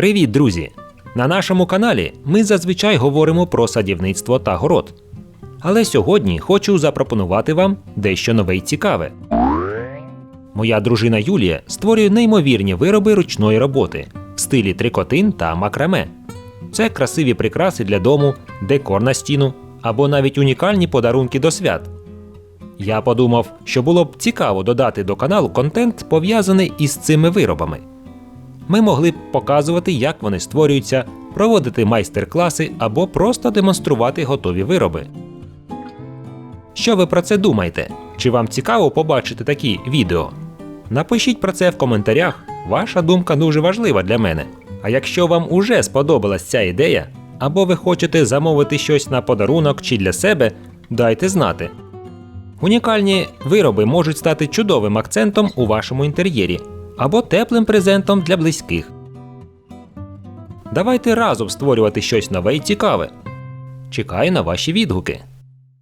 Привіт, друзі! На нашому каналі ми зазвичай говоримо про садівництво та город. Але сьогодні хочу запропонувати вам дещо нове й цікаве. Моя дружина Юлія створює неймовірні вироби ручної роботи в стилі трикотин та макраме. Це красиві прикраси для дому, декор на стіну або навіть унікальні подарунки до свят. Я подумав, що було б цікаво додати до каналу контент, пов'язаний із цими виробами. Ми могли б показувати, як вони створюються, проводити майстер-класи або просто демонструвати готові вироби. Що ви про це думаєте? Чи вам цікаво побачити такі відео? Напишіть про це в коментарях. Ваша думка дуже важлива для мене. А якщо вам уже сподобалась ця ідея, або ви хочете замовити щось на подарунок чи для себе, дайте знати. Унікальні вироби можуть стати чудовим акцентом у вашому інтер'єрі або теплим презентом для близьких. Давайте разом створювати щось нове і цікаве. Чекаю на ваші відгуки.